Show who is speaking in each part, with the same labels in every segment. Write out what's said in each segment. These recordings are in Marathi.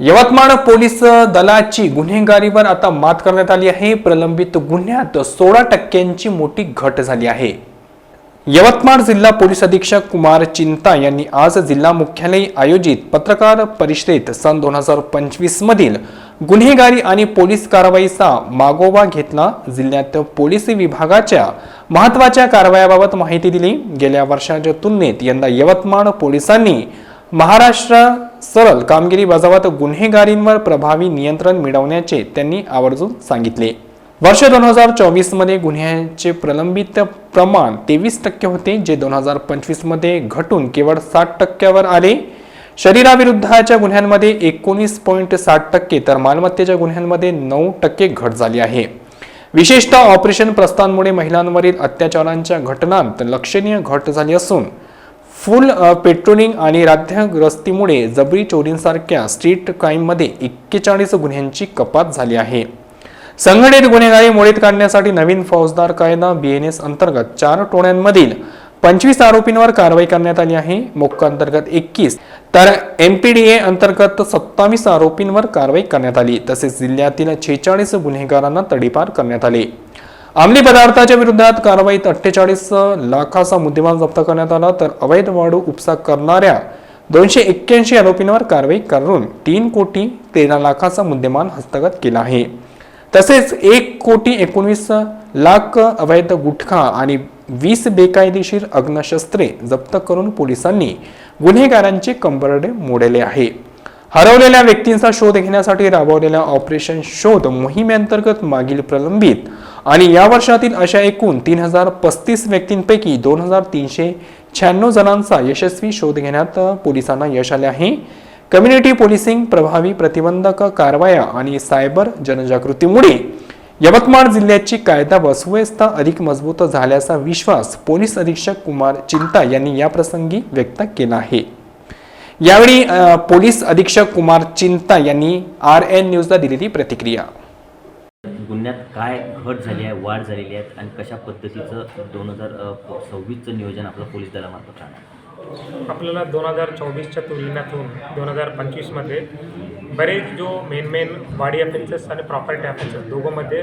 Speaker 1: यवतमाळ पोलीस दलाची गुन्हेगारीवर आता मात करण्यात आली आहे. प्रलंबित गुन्ह्यात सोळा टक्क्यांची मोठी घट झाली आहे. यवतमाळ जिल्हा पोलीस अधीक्षक कुमार चिंता यांनी आज जिल्हा मुख्यालय आयोजित पत्रकार परिषदेत सन दोन हजार पंचवीस मधील गुन्हेगारी आणि पोलीस कारवाईचा मागोवा घेतला. जिल्ह्यात पोलीस विभागाच्या महत्त्वाच्या कारवायाबाबत माहिती दिली. गेल्या वर्षाच्या तुलनेत यंदा यवतमाळ पोलिसांनी महाराष्ट्र सरळ कामगिरी बजावत गुन्हेगारींवर प्रभावी नियंत्रण मिळवण्याचे त्यांनी आवर्जून सांगितले. वर्ष दोन हजार चोवीसमध्ये गुन्ह्यांचे प्रलंबित प्रमाण तेवीस टक्के होते जे दोन हजार पंचवीसमध्ये घटून केवळ साठ टक्क्यावर आले. शरीराविरुद्धच्या गुन्ह्यांमध्ये एकोणीस पॉईंट साठ टक्के तर मालमत्तेच्या गुन्ह्यांमध्ये नऊ टक्के घट झाली आहे. विशेषतः ऑपरेशन प्रस्थांमुळे महिलांवरील अत्याचारांच्या घटनांत लक्षणीय घट झाली असून फुल पेट्रोलिंग आणि राध्याग्रस्तीमुळे जबरी चोरींसारख्या स्ट्रीट क्राईममध्ये एक्केचाळीस गुन्ह्यांची कपात झाली आहे. संघटित गुन्हेगारी मोडीत काढण्यासाठी नवीन फौजदार कायदा बीएनएस अंतर्गत चार टोळ्यांमधील पंचवीस आरोपींवर कारवाई करण्यात आली आहे. मोक्का अंतर्गत एकवीस तर एम पी डी ए अंतर्गत सत्तावीस आरोपींवर कारवाई करण्यात आली. तसेच जिल्ह्यातील छेचाळीस गुन्हेगारांना तडीपार करण्यात आले. अंमली पदार्थाच्या विरोधात कारवाईत अठ्ठेचाळीस लाखाचा मुद्देमाल जप्त करण्यात आला तर अवैध वाळू उपसा करणाऱ्या दोनशे एक्क्याऐंशी आरोपींवर कारवाई करून तीन कोटी तेरा लाखाचा मुद्देमाल हस्तगत केला आहे. तसेच एक कोटी एकोणवीस लाख अवैध गुटखा आणि वीस बेकायदेशीर अग्नशस्त्रे जप्त करून पोलिसांनी गुन्हेगारांचे कंबरडे मोडले आहे. हरवलेल्या व्यक्तींचा शोध घेण्यासाठी राबवलेल्या ऑपरेशन शोध मोहिमेअंतर्गत मागील प्रलंबित. आणि या वर्षातील अशा एकूण तीन हजार पस्तीस व्यक्तींपैकी दोन हजार तीनशे शहाण्णव जणांचा यशस्वी शोध घेण्यात पोलिसांना यश आले आहे. कम्युनिटी पोलिसिंग प्रभावी प्रतिबंधक कारवाया आणि सायबर जनजागृतीमुळे यवतमाळ जिल्ह्याची कायदा व सुव्यवस्था अधिक मजबूत झाल्याचा विश्वास पोलीस अधीक्षक कुमार चिंता यांनी या प्रसंगी व्यक्त केला आहे. यावेळी पोलीस अधीक्षक कुमार चिंता यांनी आर एन न्यूजला दिलेली प्रतिक्रिया.
Speaker 2: गुन्ह्यात काय घट झाली आहे वाढ झालेली आहे आणि कशा पद्धतीचं दोन हजार सव्वीसचं नियोजन आपलं पोलीस दलामार्फत राहणार?
Speaker 3: आपल्याला दोन हजार चोवीसच्या तुलनेतून दोन हजार पंचवीसमध्ये बरेच जो मेन मेन बॉडी अफेन्सेस आणि प्रॉपर्टी अफेन्सेस दोघंमध्ये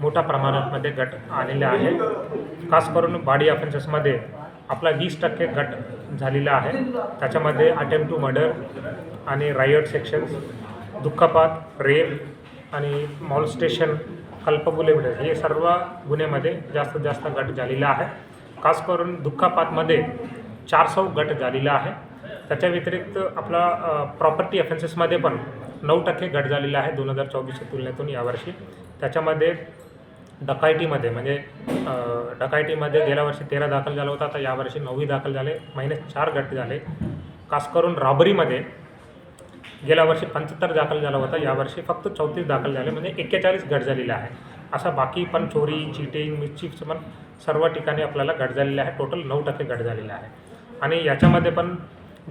Speaker 3: मोठ्या प्रमाणामध्ये गट आलेले आहे. खास करून बॉडी अफेन्सेसमध्ये आपला वीस टक्के गट झालेला आहे. त्याच्यामध्ये अटेम्प्ट टू मर्डर आणि रायट सेक्शन्स दुःखपात रेप आणि मॉलस्टेशन कल्पबुले हे सर्व गुन्ह्यामध्ये जास्तीत जास्त गट झालेला आहे. खास करून दुःखपातमध्ये सौ गट झालेला आहे. त्याच्या व्यतिरिक्त आपला प्रॉपर्टी अफेन्सेसमध्ये पण नऊ टक्के गट झालेला आहे दोन हजार चोवीसच्या तुलनेतून यावर्षी. त्याच्यामध्ये डकायटीमध्ये म्हणजे डकायटीमध्ये गेल्या वर्षी तेरा दाखल झाला होता आता यावर्षी नऊही दाखल झाले महिन्यात चार गट झाले. खास करून रॉबरीमध्ये गेल्या वर्षी पंच्याहत्तर दाखल झाला होता यावर्षी फक्त चौतीस दाखल झाले म्हणजे एक्केचाळीस गट झालेले आहे. असा बाकी पण चोरी चिटिंग मिस्चिप्स पण सर्व ठिकाणी आपल्याला गट झालेले आहे. टोटल नऊ टक्के गट झालेले आहे. आणि याच्यामध्ये पण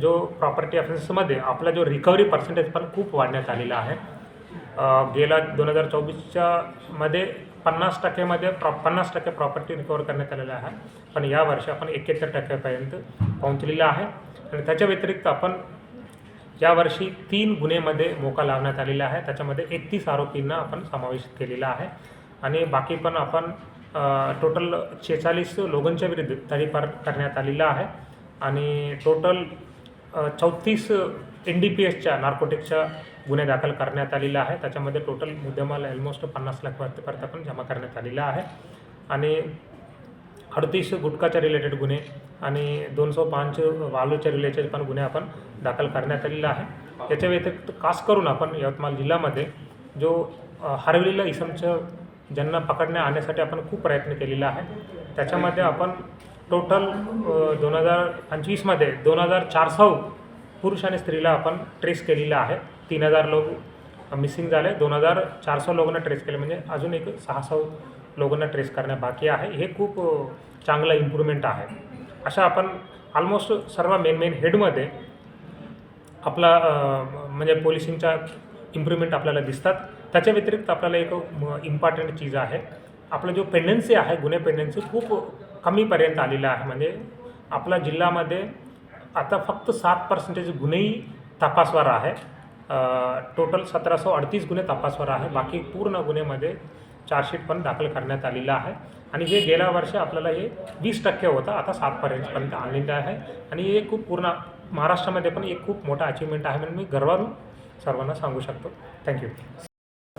Speaker 3: जो प्रॉपर्टी अफेन्सेसमध्ये आपला जो रिकव्हरी पर्सेंटेज पण खूप वाढण्यात आलेला आहे. गेल्या दोन हजार चोवीसच्या मध्ये पन्नास टक्केमध्ये प्रॉ पन्नास टक्के प्रॉपर्टी रिकवर करण्यात आलेलं आहे. पण यावर्षी आपण एक्याहत्तर टक्क्यापर्यंत पोहोचलेलं आहे. आणि त्याच्या व्यतिरिक्त आपण यावर्षी तीन गुन्हेमध्ये मोका लावण्यात आलेला आहे. त्याच्यामध्ये एकतीस आरोपींना आपण समावेश केलेला आहे. आणि बाकी पण आपण टोटल शेचाळीस लोकांच्या विरुद्ध तडीपार करण्यात आलेला आहे. आणि टोटल चौतीस एन डी पी एसच्या नार्कोटिक्सच्या गुन्हे दाखल करण्यात आलेला आहे. त्याच्यामध्ये टोटल मुद्देमाल ऑलमोस्ट पन्नास लाख पर्यंत पण जमा करण्यात आलेला आहे. आणि अडतीस गुटखाच्या रिलेटेड गुन्हे आणि दोनशे पाच वालूच्या रिलेटेड पण गुन्हे आपण दाखल करण्यात आलेला आहे. याच्या व्यतिरिक्त खास करून आपण यवतमाळ जिल्ह्यामध्ये जो अ, इसमचं ज्यांना पकडण्या आणण्यासाठी आपण खूप प्रयत्न केलेला आहे. त्याच्यामध्ये आपण टोटल दोन हजार पंचवीसमध्ये दोन हजार चारशे पुरुष आणि स्त्रीला आपण ट्रेस केलेलं आहे. तीन हजार लोक मिसिंग झाले. दोन हजार चारशे लोकांना ट्रेस केले. म्हणजे अजून एक सहाशे लोकांना ट्रेस करणे बाकी आहे. हे खूप चांगलं इम्प्रूव्हमेंट आहे. अशा आपण ऑलमोस्ट सर्व मेन मेन हेडमध्ये आपला म्हणजे पोलिसिंगच्या इम्प्रूव्हमेंट आपल्याला दिसतात. त्याच्या व्यतिरिक्त आपल्याला एक इम्पॉर्टंट चीज आहे. आपला जो पेंडन्सी आहे गुन्हे पेंडन्सी खूप कमीपर्यंत आलेला आहे. म्हणजे आपल्या जिल्ह्यामध्ये आता फक्त सात पर्सेंटेज गुन्हेही तपासवर आहे. टोटल सतराशे अडतीस गुन्हे तपासवर आहे. बाकी पूर्ण गुन्हेमध्ये चार्जशीट पण दाखल करण्यात आलेलं आहे. आणि हे गेल्या वर्षी आपल्याला हे वीस टक्के होतं. आता सातपर्यंतपर्यंत आणलेलं आहे. आणि हे खूप पूर्ण महाराष्ट्रामध्ये पण एक खूप मोठा अचिव्हमेंट आहे म्हणून मी गर्वानं सर्वांना सांगू शकतो. थँक्यू